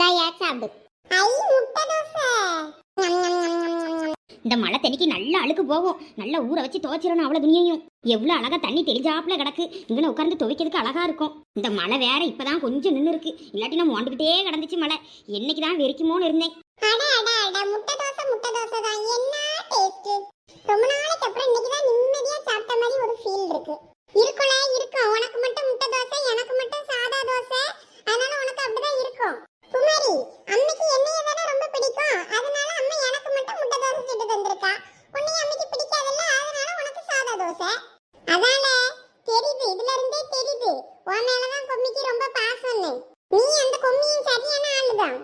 சாப்பிடு. ஐ முட்டை தோசை. இந்த மழை தண்ணிக்கு நல்லா அழுக்கு போகும். நல்லா ஊற வச்சு துவைச்சிடணும் அவ்வளோ துணியையும். எவ்வளோ அழகா தண்ணி தெளிஞ்சாப்புல கிடக்கு. இங்கே உட்கார்ந்து துவைக்கிறதுக்கு அழகா இருக்கும். இந்த மழை வேற இப்பதான் கொஞ்சம் நின்று இருக்கு இல்லாட்டி நம்ம மோண்டுக்கிட்டே கிடந்துச்சு மழை. என்னைக்கு தான் வெறிக்குமோன்னு இருந்தேன். முட்டை முட்டை ரொம்ப நாளைக்கு அப்புறம் இன்னைக்கு தான் நிம்மதியா சாப்பிட்ட மாதிரி ஒரு ஃபீல் இருக்கு இருக்கும்ல இருக்கும் உனக்கு மட்டும் முட்டை தோசை எனக்கு மட்டும் சாதா தோசை அதனால உனக்கு அப்படிதான் இருக்கும் குமாரி அம்மைக்கு என்னைய தானே ரொம்ப பிடிக்கும் அதனால அம்மா எனக்கு மட்டும் முட்டை தோசை சுட்டு தந்திருக்கா உன்னை அம்மைக்கு பிடிக்காதுல்ல அதனால உனக்கு சாதா தோசை அதானே தெரியுது இதுல இருந்தே தெரியுது உன் மேலதான் கொம்மிக்கு ரொம்ப பாசம்னு நீ அந்த கொம்மியும் சரியான ஆளுதான்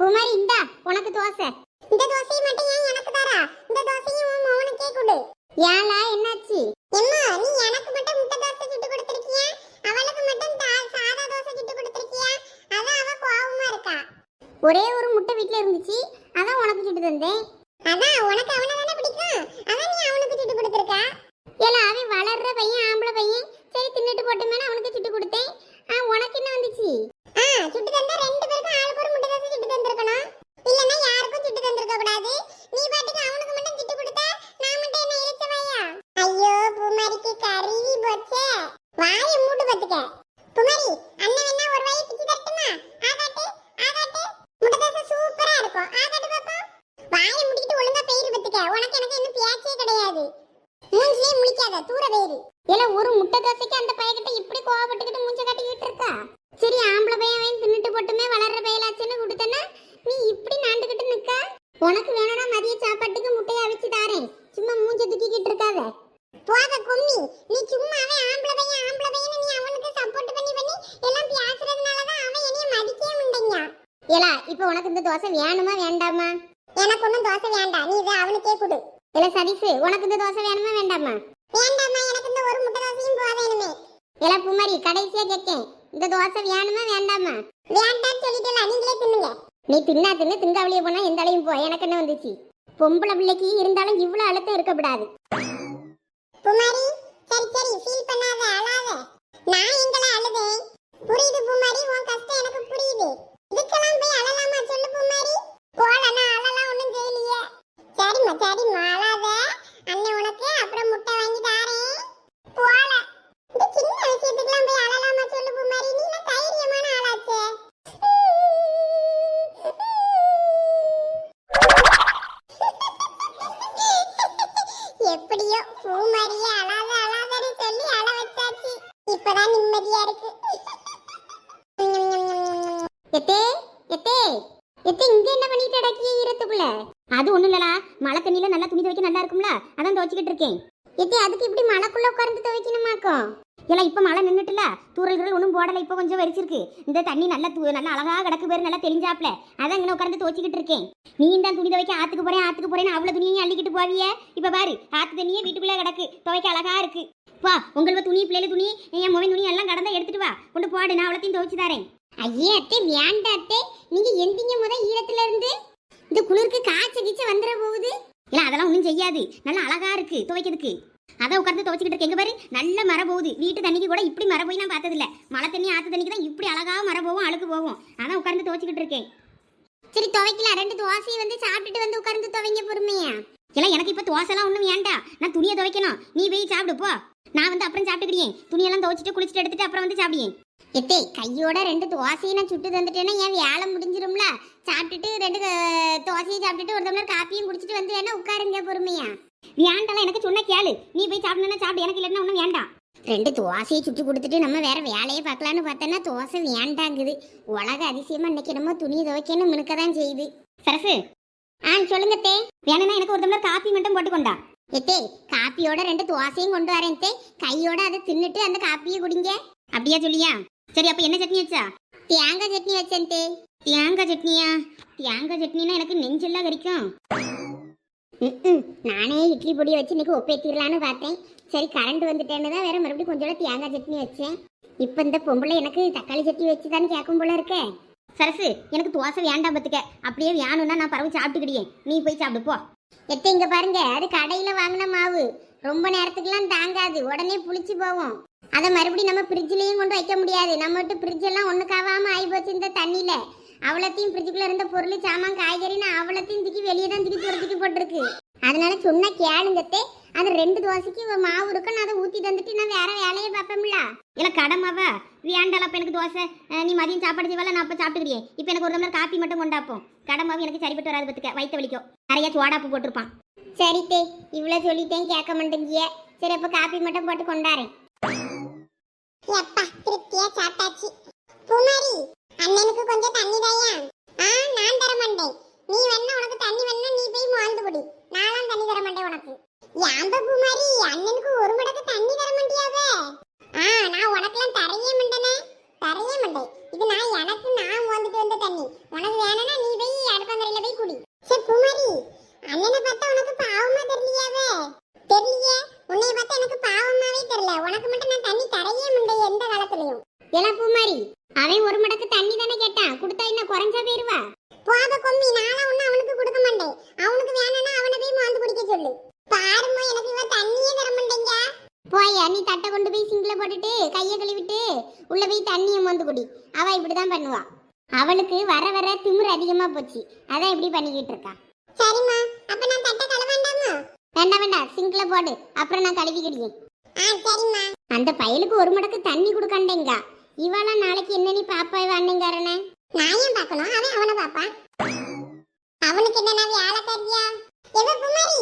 பூமாரி இந்தா உனக்கு தோசை. இந்த தோசையை மட்டும் ஏன் எனக்கு தரா? இந்த தோசையும் உன் மகனுக்கே கொடு. ஏலா என்னாச்சு? எம்மா நீ எனக்கு மட்டும் முட்டை தோசை சுட்டு கொடுத்திருக்கியா? அவளுக்கு மட்டும் சாதா தோசை சுட்டு கொடுத்திருக்கியா? அதான் அவ கோவமா இருக்கா. ஒரே ஒரு முட்டை வீட்டில் இருந்துச்சு அதான் உனக்கு சுட்டு தந்தேன் அதான் உனக்கு அவனை தானே பிடிக்கும் அதான் நீ அவனுக்கு சுட்டு கொடுத்திருக்கா ஏலா அவன் வளர்ற பையன் ஆம்பளை பையன் சரி தின்னுட்டு போட்டுமேனு அவனுக்கு சுட்டு கொடுத்தேன் ஆ உனக்கு என்ன வந்துச்சு ஆ சுட்டு தந்தா ரெண்டு பேருக்கும் ஆளுக்கு ஒரு முட்டை தோசை சுட்டு தந்திருக்கணும் இல்லன்னா யாருக்கும் சுட்டு தந்திருக்க கூடாது நீ பாட்டுக்கு அவனுக்கு மட்டும் சுட்டு கொடுத்தா நான் மட்டும் என்ன இழுச்சவையா ஐயோ பூமாரிக்கு கருவி போச்சே வாயை மூடு பத்துக்க பூமாரி அண்ணன் வேணா ஒரு வாயை பிச்சு தட்டுமா ஆகாட்டு ஆகாட்டு முட்டை தோசை சூப்பரா இருக்கும் ஆகாட்டு பாப்போம் வாயை முடிக்கிட்டு ஒழுங்கா பெயிரு பத்துக்க. உனக்கு எனக்கு இன்னும் பேச்சே கிடையாது. மூஞ்சிலே முடிக்காத தூர வேறு ஏல ஒரு முட்டை தோசைக்கு அந்த பையகிட்ட இப்படி கோவப்பட்டுக்கிட்டு மூஞ்ச கட்டிக்கிட்டு இருக்கா? சரி ஆம்பளை பையன் அவன் தின்னுட்டு போட்டுமே வளர்ற பையலாச்சுன்னு கொடுத்தனா நீ இப்படி நாண்டுகிட்டு நிக்கா உனக்கு வேணும்னா மதிய சாப்பாட்டுக்கு முட்டையை அவிச்சு தாரேன். சும்மா மூஞ்ச தூக்கிக்கிட்டு இருக்காத. போத கும்மி நீ சும்மாவே ஆம்பளை பையன் ஆம்பளை பையன் நீ அவனுக்கு சப்போர்ட் பண்ணி பண்ணி எல்லாம் பேசுறதுனால தான் அவன் என்னைய மதிக்கவே முடியங்க ஏலா இப்போ உனக்கு இந்த தோசை வேணுமா வேண்டாமா? எனக்கு ஒன்றும் தோசை வேண்டாம் நீ இதை அவனுக்கே கொடு. இல்ல சதீஷ் உனக்கு இந்த தோசை வேணுமா வேண்டாமா? வேண்டாம்மா எனக்கு இந்த ஒரு முட்டை தோசையும் போவேணுமே ஏலா பூமாரி கடைசியா கேட்கேன் இந்த தோசை வேணுமா வேண்டாமா? வேண்டாம்னு சொல்லிட்டல நீங்களே தின்னுங்க. நீ தின்னா தின்னு திங்காவளிய போனா எந்த அலையும் போ. எனக்கு என்ன வந்துச்சு? பொம்பளை பிள்ளைக்கு இருந்தாலும் இவ்வளவு அழுத்தம் இருக்கக்கூடாது. பூமாரி சரி சரி ஃபீல் பண்ணாத அழாத. நான் எங்களை அழுதேன். புரியுது பூமாரி உன் கஷ்டம் எனக்கு புரியுது. இதுக்கெல்லாம் போய் அழலாமா சொல்லு பூமாரி? போடனா அழலாம் ஒண்ணும் செய்யலையே. சரிம்மா சரிம்மா அழாத. அண்ணன் உனக்கு அப்புறம் முட்டை வாங்கி தாரேன். போல. இந்த சின்ன அது ஒண்ணும் இல்லடா. மழை தண்ணியில நல்லா துணி துவைக்க நல்லா இருக்கும்ல? அதான் துவைச்சிக்கிட்டு இருக்கேன். எத்தே அதுக்கு இப்படி மழைக்குள்ள உட்கார்ந்து துவைக்கணுமாக்கும் ஏன்னா இப்ப மழை நின்னுட்டுல தூரல் தூரல் ஒன்றும் போடல. இப்போ கொஞ்சம் வரிச்சிருக்கு இந்த தண்ணி நல்லா தூ நல்லா அழகா கிடக்கு பேர் நல்லா தெளிஞ்சாப்ல அதான் இங்கே உட்கார்ந்து துவைச்சிக்கிட்டு இருக்கேன். நீ தான் துணி துவைக்க ஆத்துக்கு போறேன் ஆத்துக்கு போறேன்னு அவ்வளவு துணியையும் அள்ளிக்கிட்டு போவிய? இப்ப பாரு ஆத்து தண்ணியே வீட்டுக்குள்ளே கிடக்கு. துவைக்க அழகா இருக்கு. வா உங்களுக்கு துணி பிள்ளைல துணி என் முகம் துணி எல்லாம் கடந்தா எடுத்துட்டு வா. கொண்டு போடு நான் அவ்வளோத்தையும் துவைச்சு தரேன். ஐயே அத்தை வேண்ட அத்தை. நீங்க எந்திங்க முத ஈரத்துல இருந்து. இந்த குளிருக்கு காய்ச்ச கீச்ச வந்துட போகுது. இல்ல அதெல்லாம் ஒண்ணும் செய்யாது. நல்லா அழகா இருக்கு துவைக்கிறதுக்கு. அதை உட்காந்து துவைச்சிக்கிட்டு இருக்கு எங்க பாரு நல்ல மர போகுது. வீட்டு தண்ணிக்கு கூட இப்படி மர போய் நான் பார்த்ததில்ல. மழை தண்ணி ஆத்து தண்ணிக்கு தான் இப்படி அழகாக மர போகும் அழுக்கு போகும் அதான் உட்காந்து துவைச்சிக்கிட்டு இருக்கேன். சரி துவைக்கலாம். ரெண்டு தோசையை வந்து சாப்பிட்டுட்டு வந்து உட்காந்து துவைங்க பொறுமையா. இல்லை எனக்கு இப்போ தோசைலாம் ஒன்றும் வேண்டாம் நான் துணியை துவைக்கணும். நீ போய் சாப்பிடு போ. நான் வந்து அப்புறம் சாப்பிட்டுக்கிறேன். துணியெல்லாம் துவைச்சிட்டு குளிச்சுட்டு எடுத்துட்டு அப்புறம் வந்து சாப்பிடுவேன். எத்தே கையோட ரெண்டு தோசையை நான் சுட்டு தந்துட்டேன்னா என் வேலை முடிஞ்சிரும்ல. சாப்பிட்டுட்டு ரெண்டு அஹ், தோசையை சாப்பிட்டுட்டு ஒரு டம்ளர் காப்பியும் குடிச்சிட்டு வந்து வேணா உட்காருங்க பொறுமையா? வேண்டாம் எனக்கு சொன்ன கேளு. நீ போய் சாப்பிடணும்னா சாப்பிடு. எனக்கு இல்லைன்னா ஒன்றும் வேண்டாம். ரெண்டு தோசையை சுட்டு கொடுத்துட்டு நம்ம வேற வேலையை பார்க்கலான்னு பார்த்தோன்னா தோசை வேண்டாங்குது. உலக அதிசயமா இன்னைக்கு நம்ம துணி துவைக்கணும் மினுக்க தான் செய்யுது. சரசு ஆ சொல்லுங்க தே. வேணும்னா எனக்கு ஒரு டம்ளர் காப்பி மட்டும் போட்டு கொண்டா. எத்தே காப்பியோட ரெண்டு தோசையும் கொண்டு வரேன் தே. கையோட அதை தின்னுட்டு அந்த காப்பியை குடிங்க. அப்படியா சொல்லியா? சரி அப்ப என்ன சட்னி வச்சா? தேங்காய் சட்னி வச்சேன் தே. தேங்காய் சட்னியா? தேங்காய் சட்னினா எனக்கு நெஞ்செல்லாம் கறிக்கும். நானே இட்லி பொடியை வச்சு இன்னைக்கு ஒப்பேத்திடலான்னு பார்த்தேன். சரி கரண்ட் வந்துட்டேன்னு தான் வேற மறுபடியும் கொஞ்சோட தேங்காய் சட்னி வச்சேன். இப்போ இந்த பொம்பளை எனக்கு தக்காளி சட்னி வச்சு தானே கேட்கும் போல இருக்கே. சரசு எனக்கு தோசை வேண்டாம் பத்துக்க அப்படியே வேணும்னா நான் பறவை சாப்பிட்டுக்கிடியேன் நீ போய் சாப்பிடு போ. எத்த இங்க பாருங்க. அது கடையில வாங்கின மாவு. ரொம்ப நேரத்துக்குலாம் தாங்காது. உடனே புளிச்சு போகும். அதை மறுபடியும் நம்ம ஃப்ரிட்ஜ்லேயும் கொண்டு வைக்க முடியாது. நம்ம விட்டு ஃப்ரிட்ஜ் எல்லாம் ஆகி போச்சு இந்த தண்ணியில். அவ்வளோத்தையும் ஃப்ரிட்ஜுக்குள்ளே இருந்த பொருள் சாமான் காய்கறின்னு அவ்வளோத்தையும் தூக்கி வெளியே தான் தூக்கி துரத்துக்கு போட்டிருக்கு. அதனால சொன்னா கேளுங்கத்தே. அது ரெண்டு தோசைக்கு மாவு இருக்கும் நான் அதை ஊற்றி தந்துட்டு நான் வேற வேலையை பார்ப்பேன்ல. இல்லை கடமாவா வேண்டாம் அப்போ எனக்கு தோசை நீ மதியம் சாப்பாடு செய்வால நான் இப்போ சாப்பிட்டுக்கிறேன். இப்போ எனக்கு ஒரு டம்ளர் காப்பி மட்டும் கொண்டாப்போம். கடமாவும் எனக்கு சரிப்பட்டு வராது பத்துக்க வயிற்று வலிக்கும். நிறைய சோடாப்பு போட்டிருப்பான். சரித்தே இவ்வளோ சொல்லிட்டேன் கேட்க மாட்டேங்கிய. சரி அப்போ காப்பி மட்டும் போட்டு கொண்டாரேன். எப்பா திருப்தியா சாப்பிட்டாச்சு. பூமாரி அண்ணனுக்கு கொஞ்சம் தண்ணி தாயா? ஆ நான் தர மாட்டேன் நீ வேணா உனக்கு தண்ணி வேணா நீ போய் மோந்து குடி. நான்லாம் தண்ணி தர மாட்டேன் உனக்கு. யாம்ப பூமாரி அண்ணனுக்கு ஒரு மடக்கு தண்ணி தர மாட்டியாவே? ஆ நான் உனக்கெல்லாம் தரையே மாட்டேனே தரையே மாட்டேன் இது நான் எனக்கு நான் மோந்துட்டு வந்த தண்ணி உனக்கு வேணும்னா நீ போய் அடுப்பங்கரையில போய் குடி சரி பூமாரி அண்ணனை பார்த்தா உனக்கு பாவமா தெரியலையாவே தெரியலையே உன்னைய பார்த்தா எனக்கு பாவமாவே தெரியல உனக்கு மட்டும் நான் தண்ணி தரையே மாட்டேன் எந்த காலத்துலயும் ஏலா பூமாரி அவன் ஒரு மடக்கு தண்ணி தானே கேட்டான் கொடுத்தா என்ன குறைஞ்சா போயிருவா போத கொம்மி நாளா ஒண்ணு அவனுக்கு கொடுக்க மாட்டேன் அவனுக்கு வேணும்னா அவனை போய் மோந்து குடிக்க சொல்லு பாருமோ எனக்கு இவ தண்ணியே தர மாட்டேங்க போயா நீ தட்டை கொண்டு போய் சிங்கில் போட்டுட்டு கையை கழுவிட்டு உள்ள போய் தண்ணியை மோந்து குடி. அவ இப்படிதான் பண்ணுவா. அவளுக்கு வர வர திமிரு அதிகமா போச்சு. அதான் இப்படி பண்ணிக்கிட்டு இருக்கா. சரிம்மா அப்ப நான் தட்டை கழுவ வேண்டாமா? வேண்டாம் சிங்கில் போடு. அப்புறம் நான் கழுவிக்கிடுவேன் ஆ சரிம்மா. அந்த பயலுக்கு ஒரு மடக்கு தண்ணி கொடுக்கண்டேங்க. இவளா நாளைக்கு என்ன நீ பாப்பா அண்ணங்காரனே நான் ஏன் பார்க்கணும்? அவன் அவனை பாப்பான் அவனுக்கு என்ன நான் வேலை தெரியா எவ குமாரி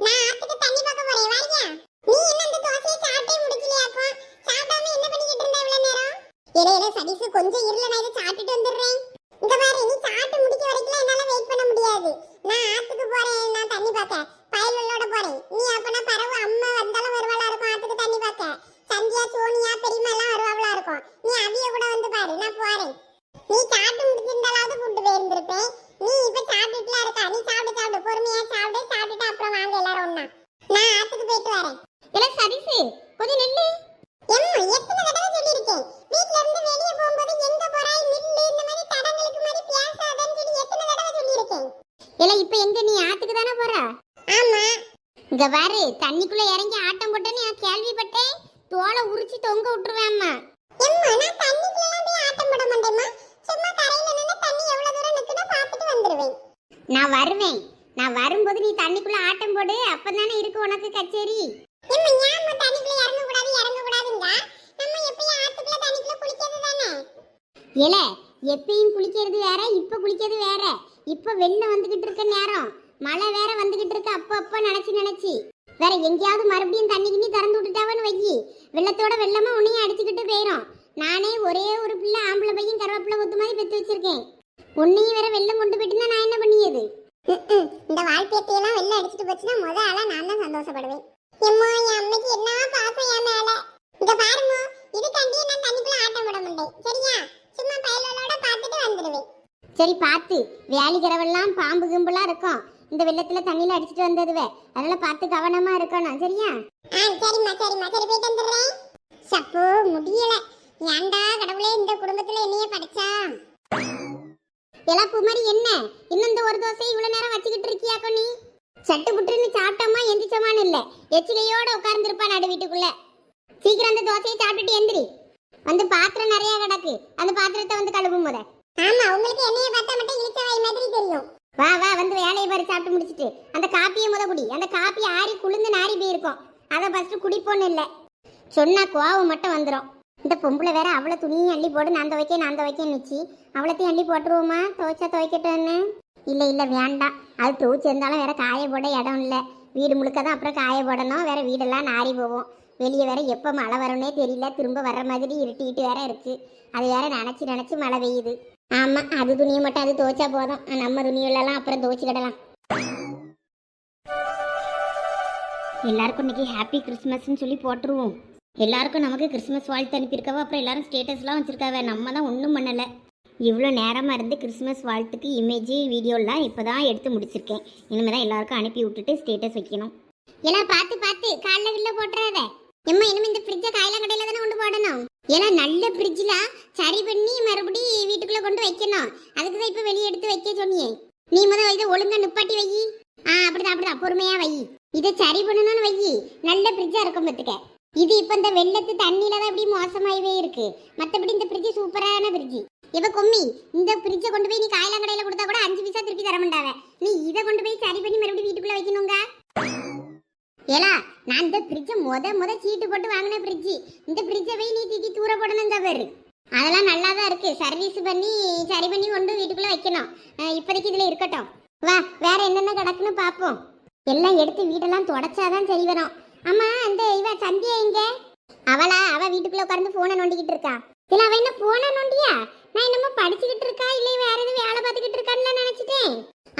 நான் ஆத்துக்கு தண்ணி பார்க்க போறேன் வாரியா நீ என்ன அந்த தோசையை சாப்பிட்டே முடிக்கலையாக்கும் சாப்பிடாம என்ன பண்ணிக்கிட்டு இருந்த இவ்வளவு நேரம் இலே இலே சதீஷ் கொஞ்சம் இருல நான் இதை சாப்பிட்டுட்டு வந்துடுறேன் இங்க பாரு நீ சாப்பிட்டு முடிக்க வரைக்கும் என்னால வெயிட் பண்ண முடியாது நான் ஆத்துக்கு போறேன் நான் தண்ணி பார்க்க பயலுள்ளோட போறேன் நீ அப்பனா பரவு அம்மா வந்தாலும் வருவாளா இருக்கும் ஆத்துக்கு தண்ணி பார்க்க சந்தியா சோனியா பெரியம்மா எல்லாம் வருவாளா இருக்கும் நீ அவிய கூட வந்து பாரு நான் போறேன் நீ சாப்பிட்டு முடிச்சிருந்தாலாவது ஃபுட்டு போயிருந்திருப்பேன் நீ இப்ப சாப்பிட்டுட்டுல இருக்கா நீ சாப்பிட்டு சாப்பிடு பொறுமையா சாப்பிடு சாப்பிட்டுட்டு அப்புறம் வாங்க எல்லாரும் ஒண்ணா நான் ஆத்துக்கு போயிட்டு வரேன் இல்ல சரிசு கொஞ்சம் நெல்லு எம்மா எத்தனை தடவை சொல்லியிருக்கேன் வீட்ல இருந்து வெளிய போகும்போது எங்க போறாய் நில்லு இந்த மாதிரி தடங்களுக்கு மாதிரி பேசாதன்னு சொல்லி எத்தனை தடவை சொல்லியிருக்கேன் இல்ல இப்ப எங்க? நீ ஆத்துக்கு தானே போற? ஆமா. இங்க பாரு தண்ணிக்குள்ள இறங்கி ஆட்டம் போட்டேன்னு நான் கேள்விப்பட்டேன். தோலை உரிச்சு தொங்க விட்டுருவேன் எம்மா நான் தண்ணிக்குள்ள போய் ஆட்டம் போட மாட்டேம்மா. சும்மா கரையில நின்னு தண்ணி எவ்வளவு தூரம் நிக்குதோ பார்த்துட்டு வந்துருவேன். நான் வருவேன். நான் வரும்போது நீ தண்ணிக்குள்ள ஆட்டம் போடு அப்பதானே இருக்கு உனக்கு கச்சேரி. எம்மா ஏம்மா தண்ணிக்குள்ள இறங்க கூடாது இறங்க கூடாதுங்க நம்ம எப்பயும் ஆத்துக்குள்ள தண்ணிக்குள்ள குளிக்கிறது தானே? இல்ல எப்பயும் குளிக்கிறது வேற இப்ப குளிக்கிறது வேற. இப்போ வெள்ளம் வந்துகிட்டு இருக்க நேரம். மழை வேற வந்துகிட்டு இருக்கு அப்ப அப்ப நினைச்சு நினைச்சு. வேற எங்கேயாவது மறுபடியும் தண்ணி கிண்ணி திறந்து விட்டுட்டாவன்னு வையி. வெள்ளத்தோட வெள்ளமா உன்னையும் அடிச்சுக்கிட்டு போயிடும் நானே ஒரே ஒரு பிள்ளை ஆம்பளை பையன் கருவேப்பிலை ஒத்து மாதிரி பெற்று வச்சிருக்கேன். உன்னையும் வேற வெள்ளம் கொண்டு போயிட்டுனா நான் என்ன பண்ணியது? இந்த வாழ்க்கையெல்லாம் வெளில அடிச்சுட்டு போச்சுன்னா முத ஆளா நான் தான் சந்தோஷப்படுவேன் எம்மா என் அம்மைக்கு என்ன பாசம் என் மேல இங்க பாருங்க இதுக்காண்டியே நான் தண்ணிக்குள்ள ஆட்டம் விட மாட்டேன் சரியா சும்மா பயலோட பார்த்துட்டு வந்துடுவேன் சரி பார்த்து. வேலிக்கிறவெல்லாம் பாம்பு கும்பலா இருக்கும். இந்த வெள்ளத்துல தண்ணியில அடிச்சிட்டு வந்ததுவே அதனால பார்த்து கவனமா இருக்கணும். சரியா? சரிம்மா சரிம்மா. சரி போயிட்டு வந்துடுறேன். சப்போ முடியல. ஏன்டா கடவுளே இந்த குடும்பத்துல என்னைய படிச்சா? எல்லாம் குமரி என்ன? இன்னும் இந்த ஒரு தோசை இவ்வளவு நேரம் வச்சுக்கிட்டு இருக்கியாக்கோ நீ சட்டு புட்டுன்னு சாப்பிட்டோமா எந்திரிச்சோமான்னு இல்ல. எச்சிலையோட உட்கார்ந்துருப்பா நடு வீட்டுக்குள்ள. சீக்கிரம் அந்த தோசையை சாப்பிட்டுட்டு எந்திரி. வந்து பாத்திரம் நிறைய கிடக்கு. அந்த பாத்திரத்தை வந்து கழுவும் முத. ஆமா உங்களுக்கு என்னைய பார்த்தா மட்டும் இழுச்ச வாய் மாதிரி தெரியும். வா வா வந்து வேலையை பாரு சாப்பிட்டு முடிச்சிட்டு. அந்த காப்பியை முத குடி. அந்த காப்பி ஆறி குளிர்ந்து நாரி போயிருக்கும். அதை ஃபர்ஸ்ட் குடிப்போன்னு இல்லை. சொன்னா கோவம் மட்டும் வந்துடும் இந்த பொம்பளை வேற அவ்வளோ துணியும் அள்ளி போடு நான் துவைக்க நான் துவைக்கன்னு வச்சு அவ்வளோத்தையும் அள்ளி போட்டுருவோமா? துவைச்சா துவைக்கட்டும்னு? இல்லை இல்லை வேண்டாம். அது துவைச்சு இருந்தாலும் வேற காய போட இடம் இல்லை. வீடு முழுக்க தான் அப்புறம் காய போடணும். வேற வீடெல்லாம் நாரி போவோம். வெளியே வேற எப்போ மழை வரும்னே தெரியல. திரும்ப வர்ற மாதிரி இருட்டிட்டு வேற இருக்கு. அது வேற நினச்சி நினச்சி மழை பெய்யுது. ஆமாம் அது துணியை மட்டும் அது துவைச்சா போதும். நம்ம துணியிலலாம் அப்புறம் துவைச்சிக்கிடலாம் எல்லாருக்கும் இன்னைக்கு ஹாப்பி கிறிஸ்மஸ்ன்னு சொல்லி போட்டுருவோம். எல்லாருக்கும் நமக்கு கிறிஸ்மஸ் வாழ்த்து அனுப்பியிருக்கவா அப்புறம் எல்லாரும் ஸ்டேட்டஸ்லாம் வச்சுருக்காவ. நம்ம தான் ஒன்றும் பண்ணலை. இவ்வளோ நேரமாக இருந்து கிறிஸ்மஸ் வாழ்த்துக்கு இமேஜ் வீடியோலாம் இப்போ தான் எடுத்து முடிச்சிருக்கேன். இனிமேல் தான் எல்லாருக்கும் அனுப்பி விட்டுட்டு ஸ்டேட்டஸ் வைக்கணும். எல்லாம் பார்த்து பார்த்து காலைல கில்ல போட்டுறாத. எம்மா இனிமே இந்த ஃப்ரிட்ஜை காயில கடையில் தானே கொண்டு போடணும்? ஏன்னா நல்ல ஃப்ரிட்ஜில் சரி பண்ணி மறுபடி வீட்டுக்குள்ளே கொண்டு வைக்கணும். அதுக்கு தான் இப்போ வெளியே எடுத்து வைக்க சொன்னியே நீ முதல் இதை ஒழுங்கா நிப்பாட்டி வை. ஆ அப்படிதான் அப்படிதான். பொறுமையாக வை. இதை சரி பண்ணணும்னு வை. நல்ல ஃப்ரிட்ஜாக இருக்கும் பார்த்துக்க இது இப்போ இந்த வெள்ளத்து தண்ணியில தான் இப்படி மோசமாகவே இருக்கு. மற்றபடி இந்த ஃப்ரிட்ஜ் சூப்பரான ஃப்ரிட்ஜ் இவ கொம்மி இந்த ஃப்ரிட்ஜை கொண்டு போய் நீ காயலாம் கடையில கொடுத்தா கூட அஞ்சு பைசா திருப்பி தர மாட்டாவே. நீ இதை கொண்டு போய் சரி பண்ணி மறுபடியும் வீட்டுக்குள்ளே வைக்கணுங்க? ஏலா நான் இந்த ஃப்ரிட்ஜை முத முத சீட்டு போட்டு வாங்கின ஃப்ரிட்ஜ் இந்த ஃப்ரிட்ஜை போய் நீ தூக்கி தூர போடணும் பேர். அதெல்லாம் நல்லா தான் இருக்கு. சர்வீஸ் பண்ணி சரி பண்ணி கொண்டு வீட்டுக்குள்ள வைக்கணும். இப்போதைக்கு இதில் இருக்கட்டும். வா வேற என்னென்ன கிடக்குன்னு பார்ப்போம் எல்லாம் எடுத்து வீடெல்லாம் தொடச்சாதான் சரி வரும். ஆமா அந்த இவ சந்தியா எங்க? அவளா அவ வீட்டுக்குள்ள உட்கார்ந்து போனை நோண்டிக்கிட்டு இருக்கா. இல்ல அவ என்ன போனை நோண்டியா? நான் என்னமோ படிச்சுக்கிட்டு இருக்கா? இல்லை வேற எதுவும் வேலை பார்த்துக்கிட்டு இருக்கான்னு நினைச்சிட்டேன்.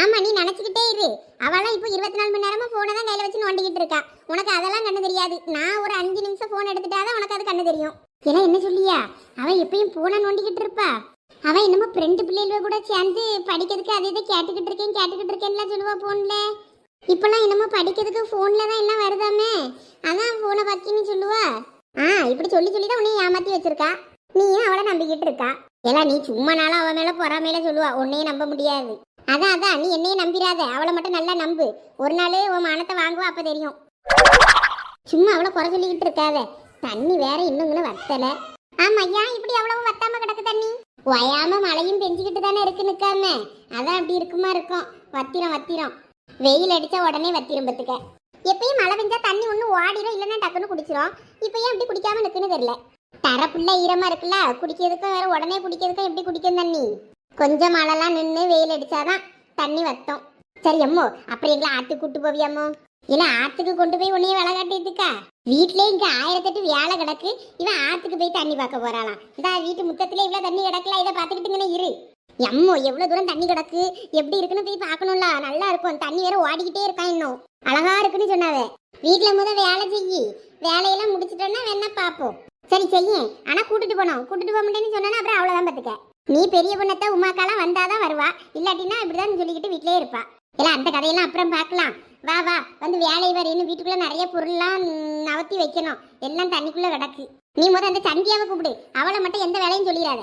ஆமா நீ நினைச்சுக்கிட்டே இரு. அவளாம் இப்போ இருபத்தி நாலு மணி நேரமா போனை தான் கையில வச்சு நோண்டிக்கிட்டு இருக்கா. உனக்கு அதெல்லாம் கண்ணு தெரியாது. நான் ஒரு அஞ்சு நிமிஷம் போன் எடுத்துட்டாதான் உனக்கு அது கண்ணு தெரியும். ஏன்னா என்ன சொல்லியா? அவன் எப்பயும் போனை நோண்டிக்கிட்டு இருப்பா. அவன் என்னமோ ஃப்ரெண்டு பிள்ளைகள கூட சேர்ந்து படிக்கிறதுக்கு அது இதை கேட்டுக்கிட்டு இருக்கேன் கேட்டுக்கிட்டு இருக்கேன்லாம் சொல்லுவா ஃபோனில் இப்போல்லாம் என்னமோ படிக்கிறதுக்கு ஃபோனில் தான் எல்லாம் வருதாமே. அதான் ஃபோனை பற்றின்னு சொல்லுவா. ஆ இப்படி சொல்லி சொல்லி தான் உன்னையும் ஏமாற்றி வச்சிருக்கா. நீயும் அவளை நம்பிக்கிட்டு இருக்கா. ஏன்னா நீ சும்மா நாளும் அவன் மேல பொறாமையில சொல்லுவா உன்னையே நம்ப முடியாது. அதான் அதான் நீ என்னையே நம்பிராத அவளை மட்டும் நல்லா நம்பு. ஒரு நாள் உன் மானத்தை வாங்குவா அப்ப தெரியும். சும்மா அவளை குறை சொல்லிக்கிட்டு இருக்காத. தண்ணி வேற இன்னும் வத்தல. ஆமா ஏன் இப்படி அவ்வளவு வத்தாம கிடக்கு தண்ணி? ஒயாம மழையும் பெஞ்சுக்கிட்டு தானே இருக்கு நிக்காம. அதான் அப்படி இருக்குமா இருக்கும். வத்திரம் வத்திரம். வெயில் அடிச்சா உடனே வத்திரம் பத்துக்க. எப்பயும் மழை பெஞ்சா தண்ணி ஒண்ணு ஓடிடும் இல்லைன்னா டக்குன்னு குடிச்சிரும். இப்போ ஏன் அப்படி குடிக்காம நிக்குன்னு தெரியல. தரப்புள்ள ஈரமா இருக்குல்ல குடிக்கிறதுக்கும் வேற உடனே குடிக்கிறதுக்கும் எப்படி குடிக்கும் தண்ணி? கொஞ்சம் மழைலாம் நின்று வெயில் அடிச்சாதான் தண்ணி வத்தம். சரி அம்மோ அப்புறம் எங்களை ஆத்துக்கு கூட்டு போவியாமோ இல்ல ஆத்துக்கு கொண்டு போய் உன்னையும் வேலை காட்டிட்டுக்கா வீட்லயே இங்க ஆயிரத்தெட்டு வேலை கிடக்கு இவன் ஆத்துக்கு போய் தண்ணி பார்க்க போறாளாம். இந்த வீட்டு முத்தத்துல இவ்வளவு தண்ணி கிடக்கல இதை பார்த்துக்கிட்டுங்கன்னு இரு. எம்மோ எவ்வளவு தூரம் தண்ணி கிடக்கு? எப்படி இருக்குன்னு போய் பார்க்கணும்ல நல்லா இருக்கும். தண்ணி வேற ஓடிக்கிட்டே இருக்கான் இன்னும். அழகா இருக்குன்னு சொன்னாவே. வீட்டுல முத வேலை செய்யி. வேலையெல்லாம் முடிச்சிட்டோன்னா வேணா பாப்போம் சரி செய்ய. ஆனா கூட்டிட்டு போனோம் கூட்டிட்டு போக முடியேன்னு சொன்னா அப்புறம் அவ்வளவுதான் பாத்துக்க. நீ பெரிய பொண்ணத்தை உமாக்காலாம் வந்தாதான் வருவா. இல்லாட்டினா இப்படிதான் சொல்லிக்கிட்டு வீட்லயே இருப்பா. இல்ல அந்த கதையெல்லாம் அப்புறம் பார்க்கலாம். வா வா வந்து வேலை வரையும் வீட்டுக்குள்ள நிறைய பொருள்லாம் நவத்தி வைக்கணும். எல்லாம் தண்ணிக்குள்ள கிடக்கு. நீ முத அந்த சந்தியாவை கூப்பிடு. அவளை மட்டும் எந்த வேலையும் சொல்லிடாத.